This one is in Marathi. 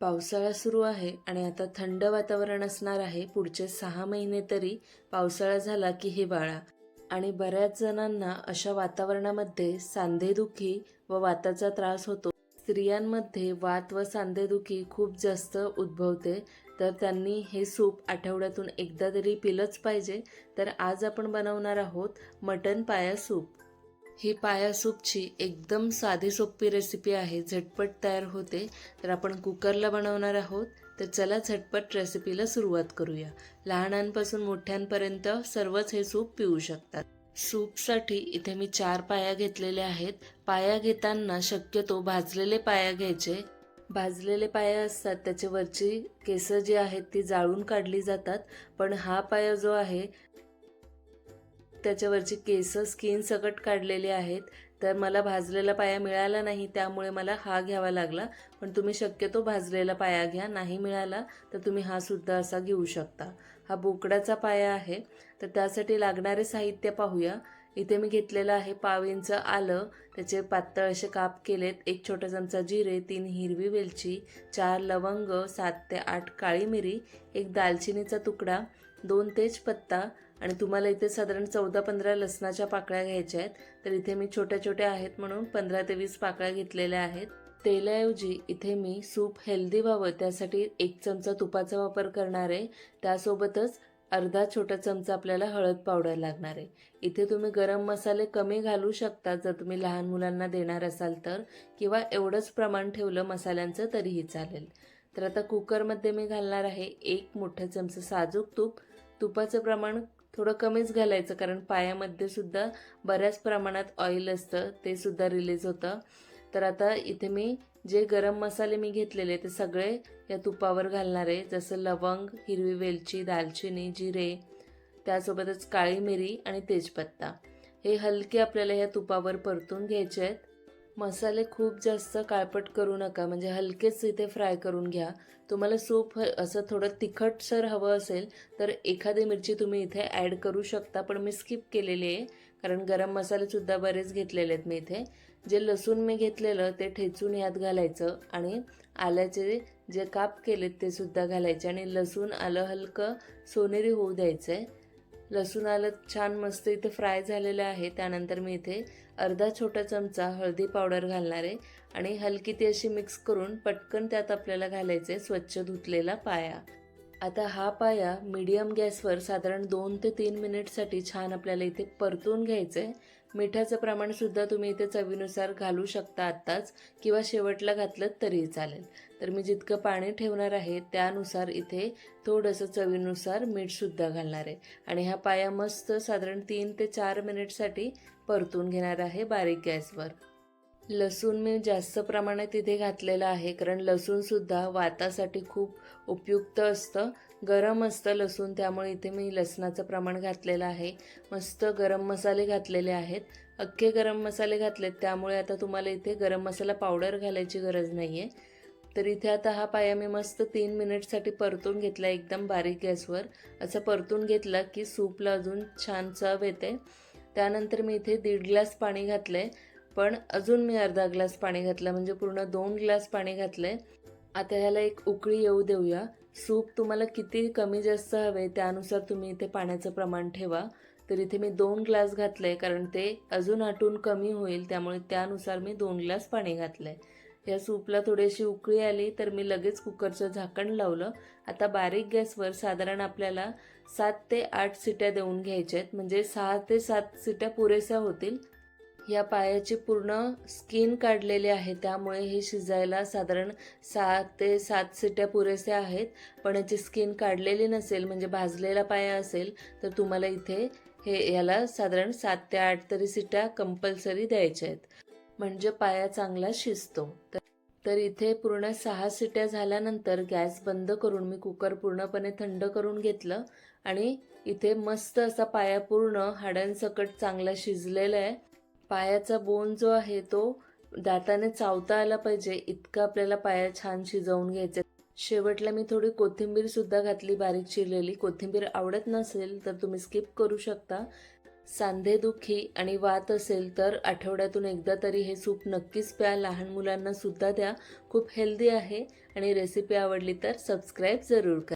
पावसाळा सुरू आहे आणि आता थंड वातावरण असणार आहे. पुढचे सहा महिने तरी पावसाळा झाला की हिवाळा. आणि बऱ्याच जणांना अशा वातावरणामध्ये सांधेदुखी व वाताचा त्रास होतो. स्त्रियांमध्ये वात व सांधेदुखी खूप जास्त उद्भवते. तर त्यांनी हे सूप आठवड्यातून एकदा तरी पिलंच पाहिजे. तर आज आपण बनवणार आहोत मटन पाया सूप. ही पाया सूपची एकदम साधी सोपी रेसिपी आहे. झटपट तयार होते. तर आपण कुकरला बनवणार आहोत. तर चला झटपट रेसिपीला सुरुवात करूया. लहानांपासून मोठ्यांपर्यंत सर्वच हे सूप पिऊ शकतात. सूपसाठी इथे मी चार पाया घेतलेल्या आहेत. पाया घेताना शक्यतो भाजलेले पाया घ्यायचे. भाजलेले पाया असतात. त्याचे वरची केस जी आहेत ती जाळून काढली जातात. पण हा पाया जो आहे त्याच्यावरची केस स्किन सकट काढलेले आहेत. तर मला भाजलेला पाया मिळाला नाही त्यामुळे मला हा घ्यावा लागला. पण तुम्ही शक्यतो भाजलेला पाया घ्या नाही मिळाला तर तुम्ही हा सुद्धा असा घेऊ शकता. हा बोकडाचा पाया आहे. तर त्यासाठी लागणारे साहित्य पाहूया. इथे मी घेतलेलं आहे पाव इंच आलं. त्याचे पातळ असे काप केलेत. एक छोटा चमचा जिरे तीन हिरवी वेलची चार लवंग सात ते आठ काळी मिरी एक दालचिनीचा तुकडा दोन तेजपत्ता आणि तुम्हाला इथे साधारण चौदा पंधरा लसणाच्या पाकळ्या घ्यायच्या आहेत. तर इथे मी छोट्या छोट्या आहेत म्हणून पंधरा ते वीस पाकळ्या घेतलेल्या आहेत. तेलाऐवजी इथे मी सूप हेल्दी व्हावं त्यासाठी एक चमचा तुपाचा वापर करणार आहे. त्यासोबतच अर्धा छोटा चमचा आपल्याला हळद पावडर लागणार आहे. इथे तुम्ही गरम मसाले कमी घालू शकता जर तुम्ही लहान मुलांना देणार असाल तर किंवा एवढंच प्रमाण ठेवलं मसाल्यांचं तरीही चालेल. तर आता कुकरमध्ये मी घालणार आहे एक मोठा चमचा साजूक तूप. तुपाचं प्रमाण थोडं कमीच घालायचं कारण पायामध्ये सुद्धा बऱ्याच प्रमाणात ऑइल असतं ते सुद्धा रिलीज होतं. तर आता इथे मी जे गरम मसाले मी घेतलेले ते सगळे या तुपावर घालणार आहे. जसं लवंग हिरवी वेलची दालचिनी जिरे त्यासोबतच काळी मिरी आणि तेजपत्ता. हे हलके आपल्याला या तुपावर परतून घ्यायचे आहेत. मसाले खूप जास्त काळपट करू नका. म्हणजे हलकेच इथे फ्राय करून घ्या. तुम्हाला सूप ह- असं थोडं तिखटसर हवं असेल तर एखादी मिरची तुम्ही इथे ॲड करू शकता. पण मी स्किप केलेली आहे कारण गरम मसालेसुद्धा बरेच घेतलेले आहेत मी इथे. जे लसूण मी घेतलेलं ते ठेचून यात घालायचं आणि आल्याचे जे काप केलेत ते सुद्धा घालायचे. आणि लसूण आलं हलकं सोनेरी होऊ द्यायचं आहे लसूण आलं छान मस्त इथे फ्राय झालेलं आहे. त्यानंतर मी इथे अर्धा छोटा चमचा हळदी पावडर घालणार आहे. आणि हलकी ती अशी मिक्स करून पटकन त्यात आपल्याला घालायचं आहे स्वच्छ धुतलेला पाया. आता हा पाया मीडियम गॅसवर साधारण दोन ते तीन मिनिटसाठी छान आपल्याला इथे परतून घ्यायचं आहे मिठाचं प्रमाणसुद्धा तुम्ही इथे चवीनुसार घालू शकता आत्ताच किंवा शेवटला घातलं तरीही चालेल. तर मी जितकं पाणी ठेवणार आहे त्यानुसार इथे थोडंसं चवीनुसार मीठसुद्धा घालणार आहे. आणि हा पाया मस्त साधारण तीन ते चार मिनिटसाठी परतून घेणार आहे बारीक गॅसवर. लसूण मी जास्त प्रमाणात इथे घातलेलं आहे कारण लसूणसुद्धा वातासाठी खूप उपयुक्त असतं. गरम असतं लसूण त्यामुळे इथे मी लसणाचं प्रमाण घातलेलं आहे. मस्त गरम मसाले घातलेले आहेत. अख्खे गरम मसाले घातलेत त्यामुळे आता तुम्हाला इथे गरम मसाला पावडर घालायची गरज नाही आहे तर इथे आता हा पाया मी मस्त तीन मिनिटसाठी परतून घेतला एकदम बारीक गॅसवर. असं परतून घेतला की सूपला अजून छान चव येते. त्यानंतर मी इथे दीड ग्लास पाणी घातलं आहे पण अजून मी अर्धा ग्लास पाणी घातलं म्हणजे पूर्ण दोन ग्लास पाणी घातलंय. आता ह्याला एक उकळी येऊ देऊया. सूप तुम्हाला किती कमी जास्त हवे त्यानुसार तुम्ही इथे पाण्याचं प्रमाण ठेवा. तर इथे मी दोन ग्लास घातलंय कारण ते अजून आटून कमी होईल त्यामुळे त्यानुसार मी दोन ग्लास पाणी घातलंय. या सूपला थोडीशी उकळी आली तर मी लगेच कुकरचं झाकण लावलं. आता बारीक गॅसवर साधारण आपल्याला सात ते आठ सिट्या देऊन घ्यायच्या आहेत. म्हणजे सहा ते सात सिट्या पुरेशा होतील. या पायाची पूर्ण स्किन काढलेली आहे. त्यामुळे हे शिजायला साधारण सात ते सात सिट्या पुरेसे आहेत. पण याची स्किन काढलेली नसेल म्हणजे भाजलेला पाया असेल तर तुम्हाला इथे हे याला साधारण सात ते आठ तरी सिट्या कंपल्सरी द्यायच्या आहेत. म्हणजे पाया चांगला शिजतो. तर तर इथे पूर्ण सहा सिट्या झाल्यानंतर गॅस बंद करून मी कुकर पूर्णपणे थंड करून घेतलं आणि इथे मस्त असा पाया पूर्ण हाडांसकट चांगला शिजलेला आहे. पायाचा बोन जो आहे तो दाताने चावता आला पाहिजे इतका आपल्याला पाया छान शिजवून घ्यायचा. शेवटला मी थोडी कोथिंबीर सुद्धा घातली बारीक चिरलेली. कोथिंबीर आवडत नसेल तर तुम्ही स्किप करू शकता. सांधेदुखी आणि वात असेल तर आठवड्यातून एकदा तरी हे सूप नक्कीच प्या. लहान मुलांना सुद्धा द्या. खूप हेल्दी आहे आणि रेसिपी आवडली तर सबस्क्राईब जरूर करा.